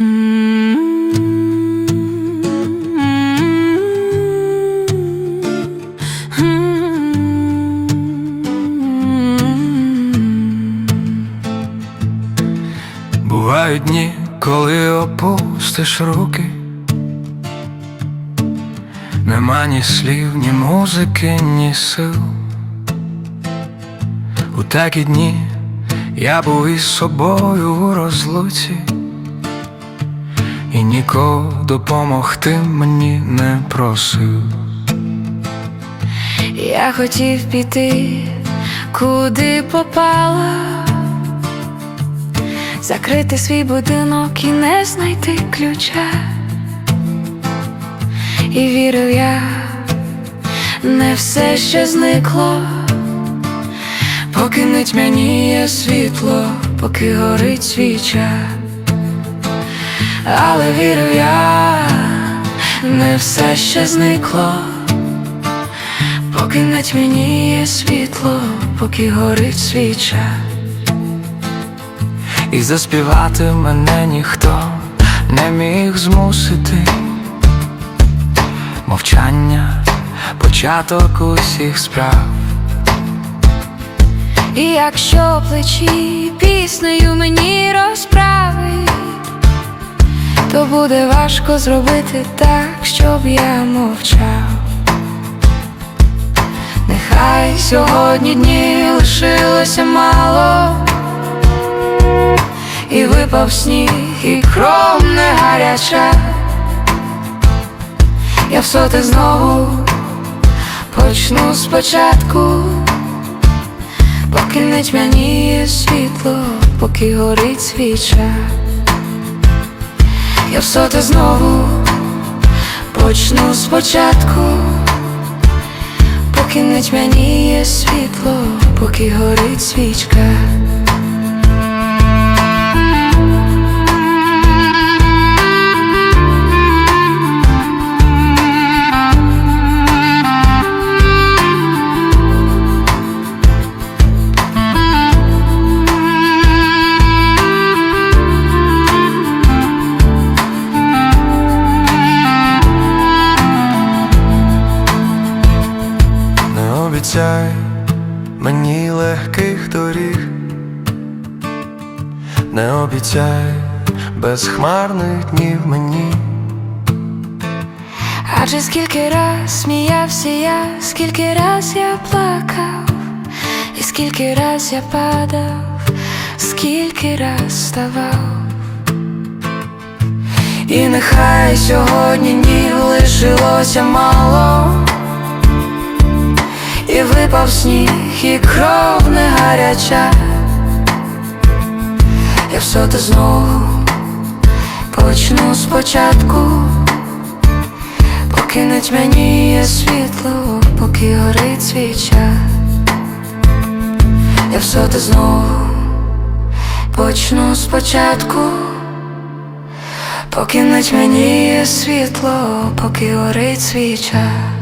Бувають дні, коли опустиш руки, нема ні слів, ні музики, ні сил. У такі дні я був із собою у розлуці, і нікого допомогти мені не просив. Я хотів піти, куди попала, закрити свій будинок і не знайти ключа. І вірив я, не все ще зникло, Поки не тьмяніє світло, поки горить свіча. Але вірю я, не все ще зникло, Поки не тьмяніє світло, поки горить свіча. і заспівати мене ніхто не міг змусити. Мовчання, початок усіх справ. І якщо плечі піснею мені розправить, то буде важко зробити так, щоб я мовчав. Нехай сьогодні днів лишилося мало, і випав сніг, і кров не гаряча. Я в соте знову почну спочатку. Поки не тьмяніє світло, поки горить свіча, я в соте знову почну спочатку, поки не тьмяніє світло, поки горить свічка. Обіцяй мені легких доріг, не обіцяй безхмарних днів мені. Адже скільки раз сміявся я, скільки раз я плакав, і скільки раз я падав, скільки раз ставав. І нехай сьогодні днів лишилося мало, І випав сніг, і кров не гаряча. Я все те знову почну спочатку, поки не тьмяніє світло, поки горить свіча. Я все те знову почну спочатку, поки не тьмяніє світло, поки горить свіча.